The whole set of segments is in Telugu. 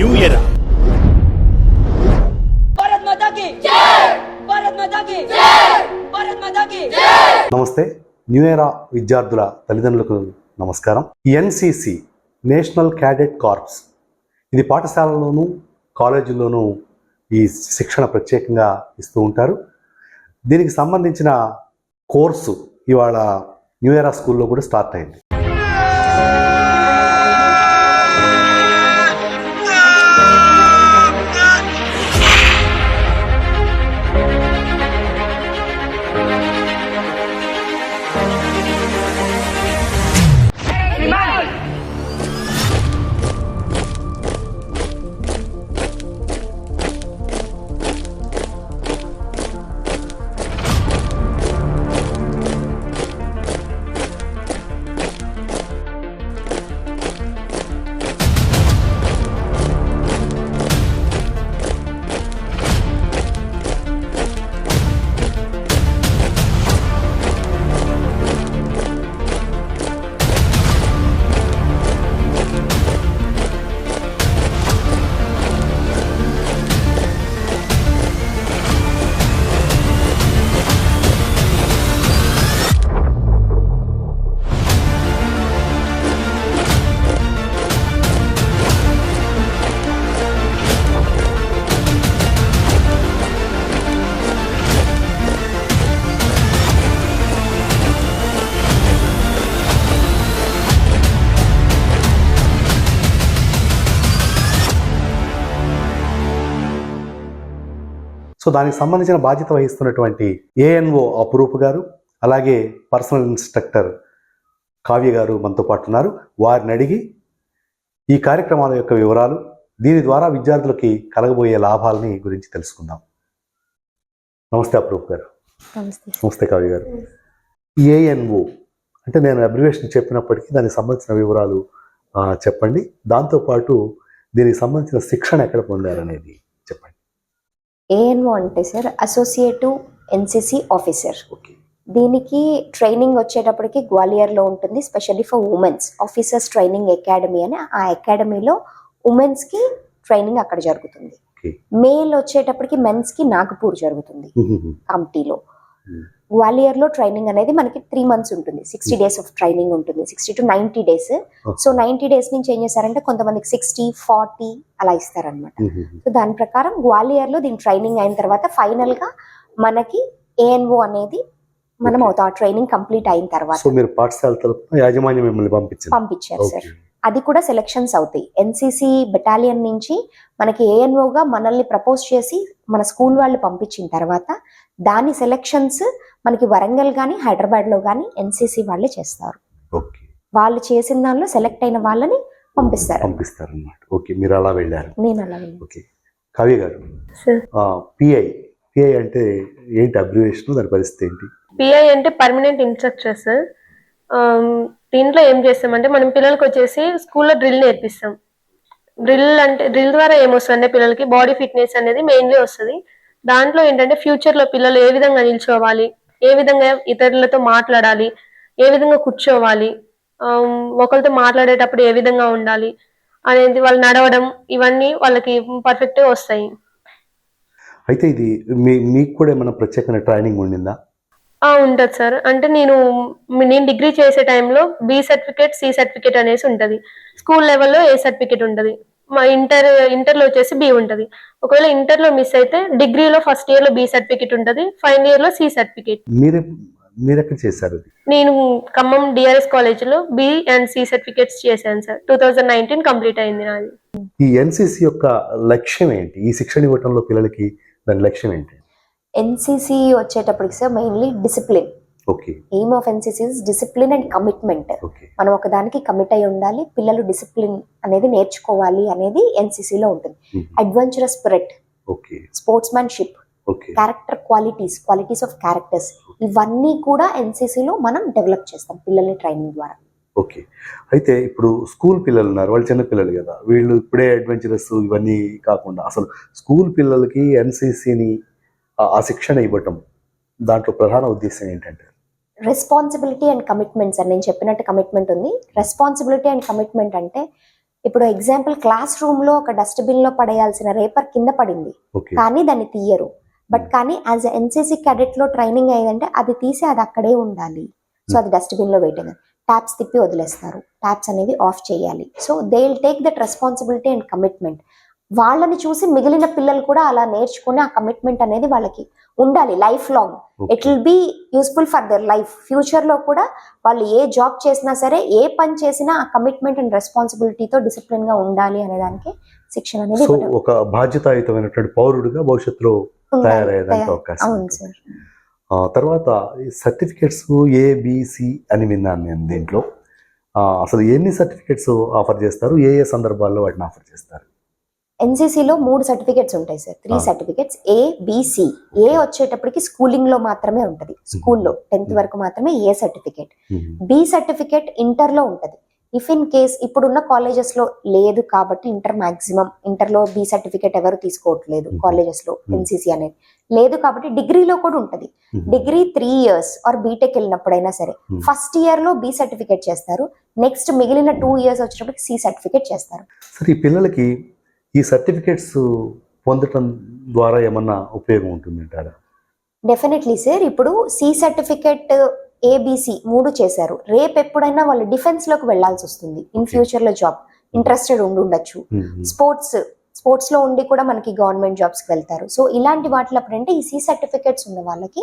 New year. నమస్తే న్యూ ఇయర్ విద్యార్థుల తల్లిదండ్రులకు నమస్కారం. NCC national cadet corps. ఇది పాఠశాలలోనూ కాలేజీల్లోనూ ఈ శిక్షణ ప్రత్యేకంగా ఇస్తూ ఉంటారు. దీనికి సంబంధించిన కోర్సు ఇవాళ న్యూ ఇయర్ స్కూల్లో కూడా స్టార్ట్ అయింది. సో దానికి సంబంధించిన బాధ్యత వహిస్తున్నటువంటి ఏఎన్ఓ అపురూప్ గారు అలాగే పర్సనల్ ఇన్స్ట్రక్టర్ కావ్య గారు మనతో పాటు ఉన్నారు. వారిని అడిగి ఈ కార్యక్రమాల యొక్క వివరాలు దీని ద్వారా విద్యార్థులకి కలగబోయే లాభాలని గురించి తెలుసుకుందాం. నమస్తే అప్రూప్ గారు. నమస్తే. కావ్య గారు. ఏఎన్ఓ అంటే నేను అబ్రివేషన్ చెప్పినప్పటికీ దానికి సంబంధించిన వివరాలు చెప్పండి. దాంతోపాటు దీనికి సంబంధించిన శిక్షణ ఎక్కడ పొందారనేది చెప్పండి. ఏఎన్ఓ అంటే సార్ అసోసియేటివ్ ఎన్సిసి ఆఫీసర్ దీనికి ట్రైనింగ్ వచ్చేటప్పటికి గ్వాలియర్లో ఉంటుంది specially for womens. Officers training academy అని ఆ అకాడమీలో ఉమెన్స్కి ట్రైనింగ్ అక్కడ జరుగుతుంది. మేల్ వచ్చేటప్పటికి మెన్స్కి నాగపూర్ జరుగుతుంది కమిటీలో. గ్వాలియర్లో ట్రైనింగ్ అనేది మనకి త్రీ మంత్స్ ఉంటుంది. సిక్స్టీ డేస్ ఆఫ్ ట్రైనింగ్ ఉంటుంది. Sixty to ninety days so ninety days నుంచి ఏం చేస్తారంటే కొంతమందికి సిక్స్టీ ఫార్టీ అలా ఇస్తారనమాట సో దాని ప్రకారం గ్వాలియర్లో దీని ట్రైనింగ్ అయిన తర్వాత ఫైనల్గా మనకి ఏఎన్ఓ అనేది మనం అవుతాం ఆ ట్రైనింగ్ కంప్లీట్ అయిన తర్వాత సో మీరు పాఠశాల తరపున యాజమాన్యం మిమ్మల్ని పంపించింది. పంపించారు సార్. అది కూడా సెలెక్షన్స్ అవుతాయి. ఎన్సిసి బెటాలియన్ నుంచి మనకి ANO గా మనల్ని ప్రపోజ్ చేసి మన స్కూల్ వాళ్ళు పంపించిన తర్వాత దాని సెలెక్షన్స్ మనకి వరంగల్ కానీ హైదరాబాద్లో కానీ ఎన్సిసి వాళ్ళే చేస్తారు. ఓకే వాళ్ళు చేసిన దానిలో సెలెక్ట్ అయిన వాళ్ళని పంపిస్తారు. పంపిస్తారు అన్నమాట ఓకే మీరు అలా వెళ్ళారు. నేను అలా వెళ్ళాను. ఓకే కావ్య గారు సార్ పిఐ పిఐ అంటే ఏంటి అబ్రివేషన్? దాని పరిస్థితి ఏంటి? పిఐ అంటే పర్మనెంట్ ఇన్స్ట్రక్టర్స్ um, దీంట్లో ఏం చేస్తామంటే మనం పిల్లలకి వచ్చేసి స్కూల్లో డ్రిల్ నేర్పిస్తాం. డ్రిల్ అంటే డ్రిల్ ద్వారా ఏమొస్తుంది పిల్లలకి బాడీ ఫిట్నెస్ అనేది మెయిన్లీ వస్తుంది. దాంట్లో ఏంటంటే ఫ్యూచర్లో పిల్లలు ఏ విధంగా నిల్చోవాలి ఏ విధంగా ఇతరులతో మాట్లాడాలి ఏ విధంగా కూర్చోవాలి um, ఒకరితో మాట్లాడేటప్పుడు ఏ విధంగా ఉండాలి అనేది వాళ్ళు నడవడం ఇవన్నీ వాళ్ళకి పర్ఫెక్ట్గా వస్తాయి. అయితే ఇది మీ మీకు కూడా ఏమైనా ప్రత్యేకమైన ట్రైనింగ్ ఉండిందా? ఉంటది సార్. అంటే నేను నేను డిగ్రీ చేసే టైంలో బి సర్టిఫికేట్ సి సర్టిఫికేట్ అనేసి ఉంటది. స్కూల్ లెవెల్లో ఏ సర్టిఫికేట్ ఉంటది? మా ఇంటర్ ఇంటర్లో వచ్చేసి బి ఉంటది. ఒకవేళ ఇంటర్లో మిస్ అయితే డిగ్రీలో ఫస్ట్ ఇయర్లో బి సర్టిఫికేట్ ఉంటది ఫైనల్ ఇయర్లో సి సర్టిఫికేట్. మీరే మీరెక్కడ చేశారు నేను ఖమ్మం డిఆర్ఎస్ కాలేజ్లో బి అండ్ సి సర్టిఫికేట్స్ చేశాను sir. Two thousand nineteen complete అయింది నాది. ఈ ఎన్సిసి యొక్క లక్ష్యం ఏంటి? ఈ శిక్షణ ఇవ్వటంలో పిల్లలకి దాని లక్ష్యం ఏంటి? ఎన్సిసి వచ్చేటప్పటికి sir mainly discipline okay aim of NCC discipline and commitment మనం ఒకదానికి కమిట్ అయి ఉండాలి పిల్లలు డిసిప్లిన్ అనేది నేర్చుకోవాలి అనేది NCC లో ఉంటుంది. Adventurous spirit okay sportsmanship okay character qualities qualities of characters ఇవన్నీ కూడా NCC లో మనం డెవలప్ చేస్తాం పిల్లల్ని ట్రైనింగ్ ద్వారా. ఓకే అయితే ఇప్పుడు స్కూల్ పిల్లలు ఉన్నారు వాళ్ళు చిన్న పిల్లలు కదా వీళ్ళు ఇప్పుడే అడ్వెంచరస్ ఇవన్నీ కాకుండా అసలు స్కూల్ పిల్లలకి ఎన్సిసిని ఆ శిక్షణ ఇవ్వటం దాంట్లో ప్రధాన ఉద్దేశం ఏంటంటే? రెస్పాన్సిబిలిటీ అండ్ కమిట్మెంట్స్ అని నేను చెప్పినట్టు కమిట్మెంట్ ఉంది. రెస్పాన్సిబిలిటీ అండ్ కమిట్మెంట్ అంటే ఇప్పుడు ఎగ్జాంపుల్ క్లాస్ రూమ్లో ఒక డస్ట్బిన్లో పడేయాల్సిన రేపర్ కింద పడింది. కానీ దాన్ని తీయరు. బట్ కానీ యాజ్ ఎన్సీసీ క్యాడెట్లో ట్రైనింగ్ అయ్యిందంటే అది తీసి అది అక్కడే ఉండాలి. సో అది డస్ట్బిన్లో పెట్టింది ట్యాప్స్ తిప్పి వదిలేస్తారు. ట్యాప్స్ అనేవి ఆఫ్ చేయాలి. So they will take that responsibility and commitment వాళ్ళని చూసి మిగిలిన పిల్లలు కూడా అలా నేర్చుకుని ఆ కమిట్మెంట్ అనేది వాళ్ళకి ఉండాలి life long it will be useful for their life ఫ్యూచర్లో కూడా వాళ్ళు ఏ జాబ్ చేసినా సరే ఏ పని చేసినా ఆ కమిట్మెంట్ అండ్ రెస్పాన్సిబిలిటీతో డిసిప్లిన్గా ఉండాలి అనే దానికి శిక్షణ అనేది. ఒక బాధ్యతాయుతమైనటువంటి పౌరుడిగా భవిష్యత్తులో. తయారయ్యేదానికి తయారు- అవకాశం అవును. సార్. తర్వాత సర్టిఫికెట్స్ ఏబిసి అని విన్నాను నేను దీంట్లో. అసలు ఎన్ని సర్టిఫికెట్స్ ఆఫర్ చేస్తారు? ఏ ఏ సందర్భాల్లో వాటిని ఆఫర్ చేస్తారు? NCC లో మూడు సర్టిఫికెట్స్ ఉంటాయి sir. Three. Certificates A B C A వచ్చేటప్పటికి స్కూలింగ్లో మాత్రమే ఉంటది. స్కూల్లో టెన్త్ వరకు మాత్రమే ఏ సర్టిఫికెట్. బి సర్టిఫికెట్ ఇంటర్లో ఉంటది. ఇఫ్ ఇన్ కేస్ ఇప్పుడున్న కాలేజెస్లో లేదు కాబట్టి ఇంటర్ మాక్సిమం ఇంటర్లో బి సర్టిఫికెట్ ఎవరు తీసుకోవట్లేదు. కాలేజెస్లో. ఎన్సీసీ అనేది. లేదు కాబట్టి డిగ్రీలో కూడా ఉంటది. Degree three years or BTech వెళ్ళినప్పుడైనా సరే. ఫస్ట్ ఇయర్లో బి సర్టిఫికెట్ చేస్తారు. నెక్స్ట్ మిగిలిన టూ ఇయర్స్ వచ్చినప్పటికి సి సర్టిఫికెట్ చేస్తారు. సరే ఈ పిల్లలకి ఈ సర్టిఫికెట్స్ పొందటం ద్వారా ఏమన్నా ఉపయోగం ఉంటుందంటారా డెఫినెట్లీ సార్ ఇప్పుడు C certificate A B C మూడు చేశారు. రేపు ఎప్పుడైనా వాళ్ళు డిఫెన్స్లోకి వెళ్ళాల్సి వస్తుంది. ఇన్. ఫ్యూచర్లో జాబ్ ఇంట్రెస్టెడ్ ఉండి ఉండొచ్చు. స్పోర్ట్స్ స్పోర్ట్స్లో ఉండి కూడా మనకి గవర్నమెంట్ జాబ్స్కి వెళ్తారు. సో ఇలాంటి వాటిలో అప్పుడంటే ఈ సి సర్టిఫికెట్స్ ఉన్న వాళ్ళకి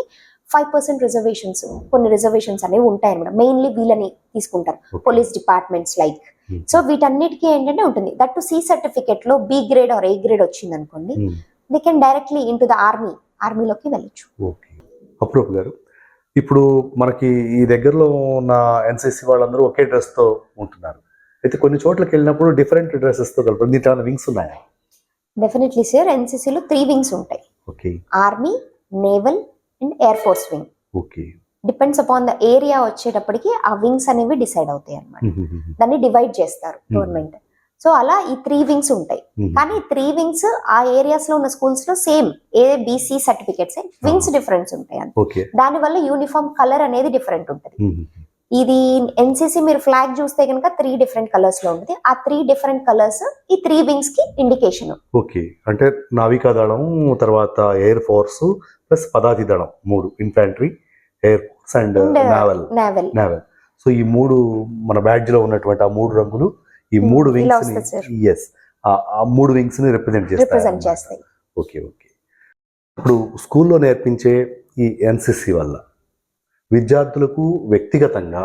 ఫైవ్ పర్సెంట్ రిజర్వేషన్స్ కొన్ని రిజర్వేషన్స్ అనేవి ఉంటాయి అనమాట మెయిన్లీ వీళ్ళని తీసుకుంటారు. Police departments like Hmm. So వీటన్నిటికీ ఏంటంటే ఉంటుంది. That to C సర్టిఫికెట్లో B grade or A grade వచ్చింది అనుకోండి they can directly in to the army ఆర్మీలోకి వెళ్ళొచ్చు. ఓకే అప్రూప్ గారు ఇప్పుడు మనకి ఈ దగ్గరలో ఉన్న ఎన్సీసీ వాళ్ళందరూ ఒకే డ్రెస్తో ఉంటున్నారు. అయితే కొన్ని చోట్లకి వెళ్ళినప్పుడు డిఫరెంట్ డ్రెస్సెస్తో కలుపుతారు దీంట్లో ఏమైనా వింగ్స్ ఉన్నాయా? డెఫినెట్లీ సార్ ఎన్సీసీలో త్రీ వింగ్స్ ఉంటాయి. Okay army naval and air force wing okay depends upon the area వచ్చేటప్పటికి ఆ వింగ్స్ అనేవి డిసైడ్ అవుతాయి అన్నమాట. దాన్ని డివైడ్ చేస్తారు. గవర్నమెంట్ సో అలా ఈ త్రీ వింగ్స్ ఉంటాయి. కానీ త్రీ వింగ్స్ ఆ ఏరియాస్లో ఉన్న స్కూల్స్లో same A B C certificates wings difference ఉంటాయి దాని వల్ల యూనిఫామ్ కలర్ అనేది డిఫరెంట్ ఉంటుంది. ఇది ఎన్సీసీ మీరు ఫ్లాగ్ చూస్తే కనుక త్రీ డిఫరెంట్ కలర్స్లో ఉంటుంది. ఆ త్రీ డిఫరెంట్ కలర్స్ ఈ త్రీ వింగ్స్కి ఇండికేషన్ ఓకే అంటే నావికా దళం తర్వాత ఎయిర్ ఫోర్స్ ప్లస్ పదాతి దళం మూడు infantry air force and naval naval naval so ఈ మూడు మన బ్యాడ్జ్లో ఉన్నటువంటి ఆ మూడు రంగులు ఈ Hmm, మూడు వింగ్స్. ఎస్ ఆ మూడు వింగ్స్ని రిప్రజెంట్ చేస్తాయి ఓకే ఓకే ఇప్పుడు స్కూల్లో నేర్పించే ఈ ఎన్సిసి వల్ల విద్యార్థులకు వ్యక్తిగతంగా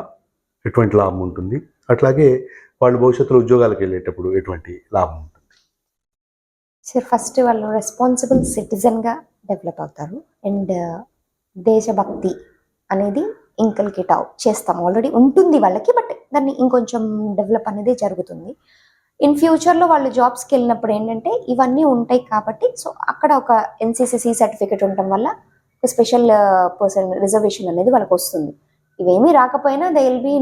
ఎటువంటి లాభం ఉంటుంది? అట్లాగే వాళ్ళు భవిష్యత్తులో ఉద్యోగాలకు వెళ్ళేటప్పుడు ఎటువంటి లాభం ఉంటుంది? సార్ ఫస్ట్ వాళ్ళు రెస్పాన్సిబుల్ సిటిజన్గా డెవలప్ అవుతారు. అండ్ దేశభక్తి అనేది ఇంకల్కేట్ అవు చేస్తాం. ఆల్రెడీ ఉంటుంది వాళ్ళకి బట్ దాన్ని ఇంకొంచెం డెవలప్ అనేది జరుగుతుంది. ఇన్ ఫ్యూచర్లో వాళ్ళు జాబ్స్కి వెళ్ళినప్పుడు ఏంటంటే ఇవన్నీ ఉంటాయి కాబట్టి సో అక్కడ ఒక ఎన్సీసీసీ సర్టిఫికేట్ ఉండటం వల్ల ఒక స్పెషల్ పర్సన్ రిజర్వేషన్ అనేది వాళ్ళకి వస్తుంది. ఇవేమీ రాకపోయినా దే విల్ బీ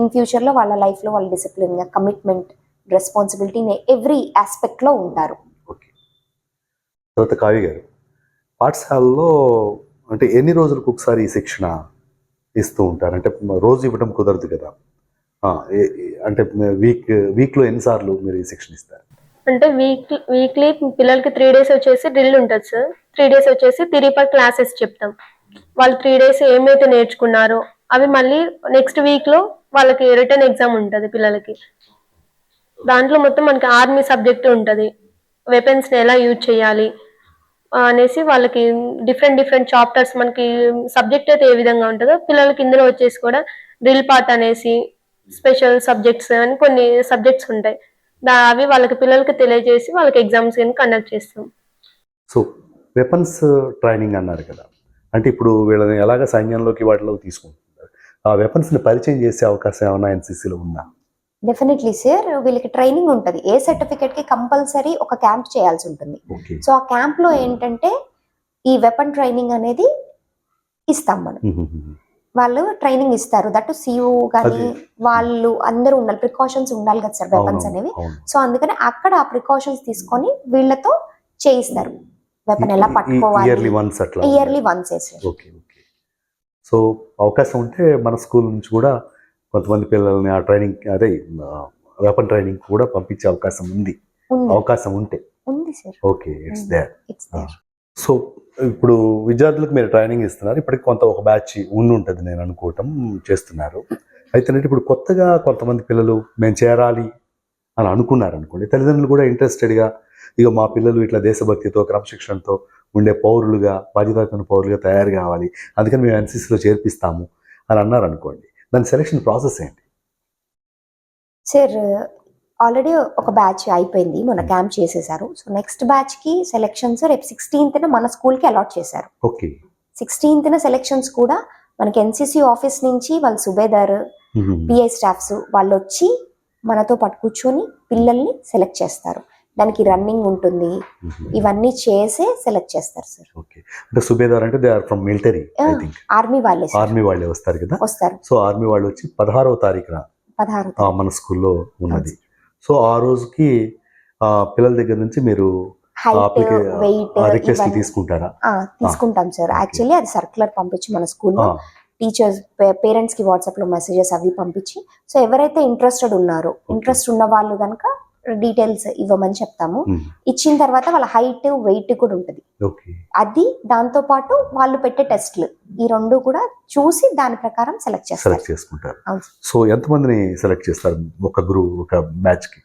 ఇన్ ఫ్యూచర్లో వాళ్ళ లైఫ్లో వాళ్ళ డిసిప్లిన్ కమిట్మెంట్ రెస్పాన్సిబిలిటీ ఎవ్రీ ఆస్పెక్ట్లో ఉంటారు. ఓకే తర్వాత కావ్య గారు. పాఠశాలలో అంటే ఎన్ని రోజులకు ఒకసారి ఈ శిక్షణ? ఇస్తూ ఉంటారు. అంటే రోజు ఇవ్వడం కుదరదు కదా. అంటే వీక్ వీక్లో ఎన్నిసార్లు మీరు ఈ శిక్షణ ఇస్తారు? అంటే వీక్ వీక్లీ పిల్లలకి త్రీ డేస్ వచ్చేసి డ్రిల్ ఉంటుంది సార్. త్రీ డేస్ వచ్చేసి తిరిపా క్లాసెస్ చెప్తాం. వాళ్ళు త్రీ డేస్ ఏమైతే నేర్చుకున్నారో అవి మళ్ళీ నెక్స్ట్ వీక్లో వాళ్ళకి రిటర్న్ ఎగ్జామ్ ఉంటుంది పిల్లలకి. దాంట్లో మొత్తం మనకి ఆర్మీ సబ్జెక్ట్ ఉంటుంది. వెపన్స్ ఎలా యూజ్ చేయాలి? అనేసి వాళ్ళకి డిఫరెంట్ డిఫరెంట్ చాప్టర్స్ మనకి సబ్జెక్ట్ అయితే ఏ విధంగా ఉంటుందో పిల్లలకి ఇందులో వచ్చేసి కూడా డ్రిల్ పార్ట్ అనేసి స్పెషల్ సబ్జెక్ట్స్ అని కొన్ని సబ్జెక్ట్స్ ఉంటాయి. దా- అవి వాళ్ళకి పిల్లలకి తెలియజేసి వాళ్ళకి ఎగ్జామ్స్ కండక్ట్ చేస్తాం. సో వెపన్స్ ట్రైనింగ్ అన్నారు కదా. అంటే ఇప్పుడు వీళ్ళని ఎలాగ సైన్యంలోకి వాటిలో తీసుకుంటున్నారు? ఆ వెపన్స్ని పరిచయం చేసే అవకాశం ఏమైనా ఎన్సీసీలో ఉందా? డెఫినెట్లీ సార్ వీళ్ళకి ట్రైనింగ్ ఉంటుంది. ఏ సర్టిఫికేట్కి కంపల్సరీ ఒక క్యాంప్ చేయాల్సి ఉంటుంది. సో ఆ క్యాంప్లో ఏంటంటే ఈ వెపన్ ట్రైనింగ్ అనేది ఇస్తాం మనం. వాళ్ళు ట్రైనింగ్ ఇస్తారు. దట్ సిఓ కానీ. వాళ్ళు అందరూ ఉండాలి. ప్రికాషన్స్ ఉండాలి కదా సార్ వెపన్స్ అనేవి. సో అందుకని అక్కడ ఆ ప్రికాషన్స్ తీసుకొని వీళ్ళతో చేయిస్తారు. వెపన్ ఎలా ఇయర్లీ పట్టుకోవాలి? Once yearly once sir okay okay so అవకాశం ఉంటే మన స్కూల్ నుంచి కూడా కొంతమంది పిల్లల్ని ఆ ట్రైనింగ్ అదే వెపన్ ట్రైనింగ్ కూడా పంపించే అవకాశం ఉంది. అవకాశం ఉంటే. ఉంది sir. Okay it's there so ఇప్పుడు విద్యార్థులకు మీరు ట్రైనింగ్ ఇస్తున్నారు. ఇప్పటికి కొంత ఒక బ్యాచ్ ఉండి ఉంటుంది నేను అనుకోవటం చేస్తున్నారు. అయితే ఇప్పుడు కొత్తగా కొంతమంది పిల్లలు మేము చేరాలి అని అనుకున్నారు అనుకోండి తల్లిదండ్రులు కూడా ఇంట్రెస్టెడ్గా ఇక మా పిల్లలు ఇట్లా దేశభక్తితో క్రమశిక్షణతో ఉండే పౌరులుగా బాధ్యతమైన పౌరులుగా తయారు కావాలి. అందుకని మేము ఎన్సీసీలో చేర్పిస్తాము అని అన్నారు అనుకోండి దాని సెలక్షన్ ప్రాసెస్ ఏంటి? సార్ ఆల్రెడీ ఒక బ్యాచ్ అయిపోయింది. మొన్న క్యాంప్ చేసేసారు. సో నెక్స్ట్ బ్యాచ్కి సెలెక్షన్స్ రేపు సిక్స్టీన్త్ మన స్కూల్కి అలాట్ చేశారు. ఓకే సిక్స్టీన్త్ సెలెక్షన్స్ కూడా మనకి ఎన్సీసీ ఆఫీస్ నుంచి వాళ్ళ సుబేదార్ పిఐ స్టాఫ్స్ వాళ్ళు వచ్చి మనతో పాటు కూర్చొని పిల్లల్ని సెలెక్ట్ చేస్తారు. దానికి రన్నింగ్ ఉంటుంది. ఇవన్నీ చేసే సెలెక్ట్ చేస్తారు సార్ ఓకే అంటే సుబేదార్ అంటే they are from military I think army వాళ్ళే ఆర్మీ వాళ్ళే వస్తారు కదా? వస్తారు. సో ఆర్మీ వాళ్ళు వచ్చి పదహారవ తారీఖున పదహారు మన స్కూల్లో ఉన్నది. సో ఆ రోజుకి పిల్లల దగ్గర నుంచి మీరు రిక్వెస్ట్ తీసుకుంటారా? తీసుకుంటాం సార్. యాక్చువల్లీ అది సర్క్యులర్ పంపించి మన స్కూల్లో టీచర్స్ పేరెంట్స్కి వాట్సాప్లో మెసేజెస్ అవి పంపించి సో ఎవరైతే ఇంట్రెస్టెడ్ ఉన్నారో ఇంట్రెస్ట్ ఉన్న వాళ్ళు కనుక డీటెయిల్స్ ఇవ్వమని చెప్తాము. ఉమ్, ఇచ్చిన తర్వాత వాళ్ళ హైట్ వెయిట్ కూడా ఉంటుంది. అది దాంతో పాటు వాళ్ళు పెట్టే టెస్ట్లు ఈ రెండు కూడా చూసి దాని ప్రకారం సెలెక్ట్ చేస్తారు. సెలెక్ట్ చేసుకుంటారు. సో ఎంతమందిని సెలెక్ట్ చేస్తారు ఒక గ్రూ ఒక బ్యాచ్కి?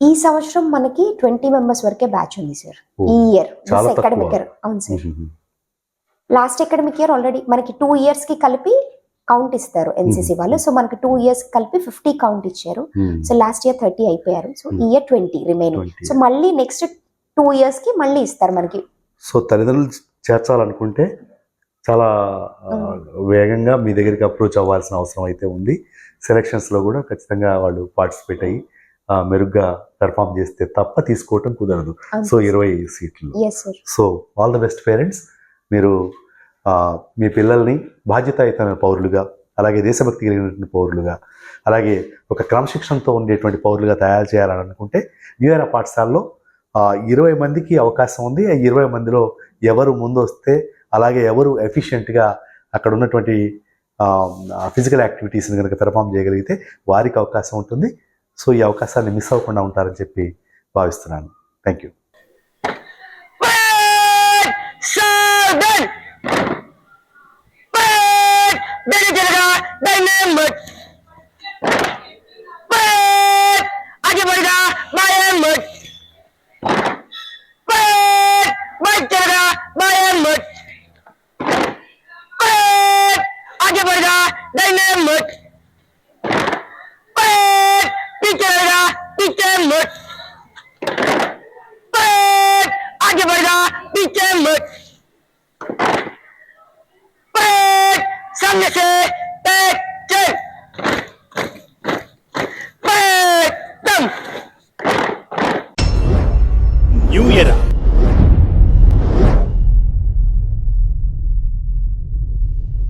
ఈ సంవత్సరం మనకి ట్వంటీ మెంబర్స్ వరకే బ్యాచ్ ఉంది సార్ ఓ, ఈ ఇయర్. అకాడమిక్ ఇయర్ అవును sir last academic year already మనకి టూ ఇయర్స్కి కలిపి కౌంట్ ఇస్తారు ఎన్సీసీ వాళ్ళు. సో మనకి టూ ఇయర్స్ కలిపి ఫిఫ్టీ కౌంట్ ఇచ్చారు. సో లాస్ట్ ఇయర్ థర్టీ అయిపోయారు. సో ఈ ఇయర్ ట్వంటీ రిమైనింగ్ 20. సో మళ్ళీ నెక్స్ట్ టూ ఇయర్స్కి మళ్ళీ ఇస్తారు మనకి. సో తల్లిదండ్రులు చేర్చాలనుకుంటే చాలా ఆ, వేగంగా మీ దగ్గరికి అప్రోచ్ అవ్వాల్సిన అవసరం అయితే ఉంది. సెలక్షన్స్లో కూడా ఖచ్చితంగా వాళ్ళు పార్టిసిపేట్ అయ్యి మెరుగ్గా పెర్ఫామ్ చేస్తే తప్ప తీసుకోవటం కుదరదు. సో ఇరవై సీట్లు so all the best parents మీరు మీ పిల్లల్ని బాధ్యతాయుతమైన పౌరులుగా అలాగే దేశభక్తి కలిగినటువంటి పౌరులుగా అలాగే ఒక క్రమశిక్షణతో ఉండేటువంటి పౌరులుగా తయారు చేయాలని అనుకుంటే న్యూయర్ పాఠశాలలో ఇరవై మందికి అవకాశం ఉంది. ఆ ఇరవై మందిలో ఎవరు ముందు వస్తే అలాగే ఎవరు ఎఫిషియెంట్గా అక్కడ ఉన్నటువంటి ఫిజికల్ యాక్టివిటీస్ని కనుక పెర్ఫామ్ చేయగలిగితే వారికి అవకాశం ఉంటుంది. సో ఈ అవకాశాన్ని మిస్ అవ్వకుండా ఉంటారని చెప్పి భావిస్తున్నాను. Thank you teacher look. Fred, aage badha, teacher look. Fred.